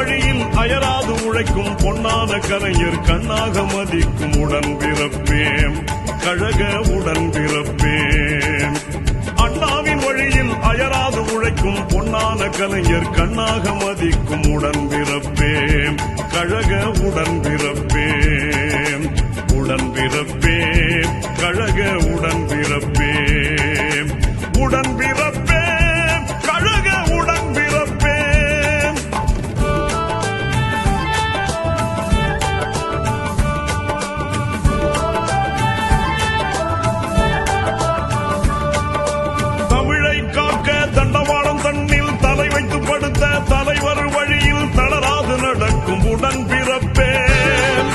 வழியில் அயராது உழைக்கும் பொன்னான கரையர் கண்ணாக மதிக்கும் உடன் பிறப்பேன். கழக உடன் பிறப்பேம் அண்ணாவின் வழியில் அயராது உழைக்கும் பொன்னான கலைஞர் கண்ணாக மதிக்கும் உடன் பிறப்பேன். கழக உடன் பிறப்பேன். உடன் பிறப்பேன்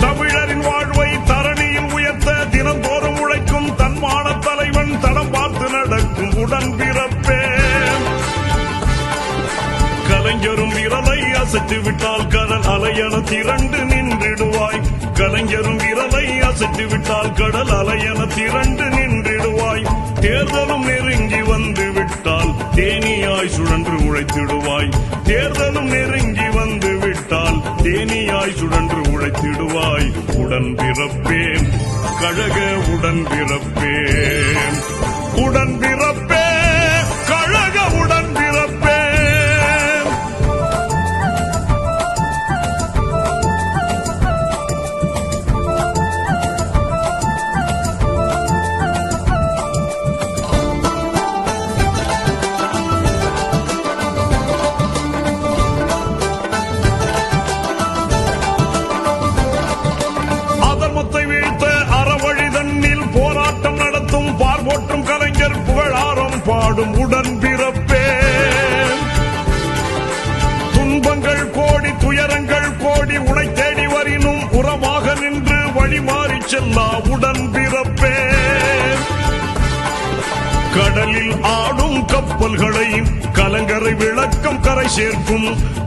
தமிழரின் வாழ்வை தரணியில் உயர்த்த தினந்தோறும் உழைக்கும் தன்மான தலைவன் தடம் பார்த்து நடக்கும் உடன் பிறப்பேன் கலைஞரும் விரலை அசைத்து விட்டால் கடல் அலையன திரண்டு நின்றிடுவாய். கலைஞரும் விரலை அசைத்து விட்டால் கடல் அலையன திரண்டு நெருங்கி வந்து விட்டால் தேனியாய் சுழன்று உழைத்திடுவாய். தேர்தலும் நெருங்கி வந்து விட்டால் தேனியாய் சுழன்று உழைத்திடுவாய். உடன் பிறப்பேன். கழக உடன் பிறப்பேன். புகழாரம் உடன் பிறப்பேன் துன்பங்கள் கோடி துயரங்கள் கோடி உனை தேடி வரினும் உரமாக நின்று வழி மாறிச் செல்லா உடன் பிறப்பேன் கடலில் ஆடும் கப்பல்களை கலங்கரை விளக்கம் கரை சேர்க்கும்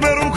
Pero un